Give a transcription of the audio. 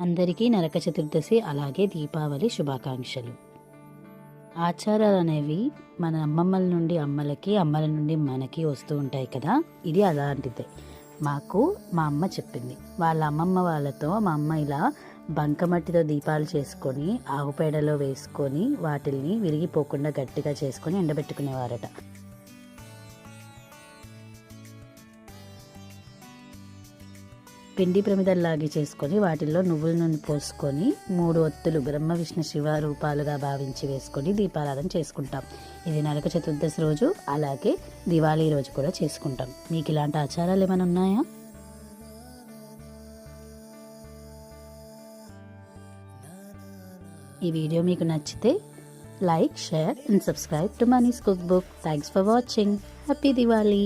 అందరికీ నరక చతుర్దశి అలాగే దీపావళి శుభాకాంక్షలు. ఆచారాలు అనేవి మన అమ్మమ్మల నుండి అమ్మలకి అమ్మల నుండి మనకి వస్తూ ఉంటాయి కదా? ఇది అలాంటిదే. మాకు మా అమ్మ చెప్పింది. వాళ్ళ అమ్మమ్మ వాళ్ళతో మా అమ్మ ఇలా బంకమట్టితో దీపాలు చేసుకొని ఆవు పేడలో వేసుకొని వాటిల్ని విరిగిపోకుండా గట్టిగా చేసుకొని ఎండబెట్టుకునేవారట. పిండి ప్రమిదల్లాగి చేసుకొని వాటిల్లో నువ్వుల నూనె పోసుకొని మూడు ఒత్తులు బ్రహ్మ విష్ణు శివ రూపాలుగా భావించి వేసుకొని దీపారాధన చేసుకుంటాం. ఇది నరక చతుర్దశి రోజు అలాగే దివాళీ రోజు కూడా చేసుకుంటాం. మీకు ఇలాంటి ఆచారాలు ఏమైనా ఉన్నాయా? ఈ వీడియో మీకు నచ్చితే like share and subscribe to Mani's cook book. Thanks for watching happy Diwali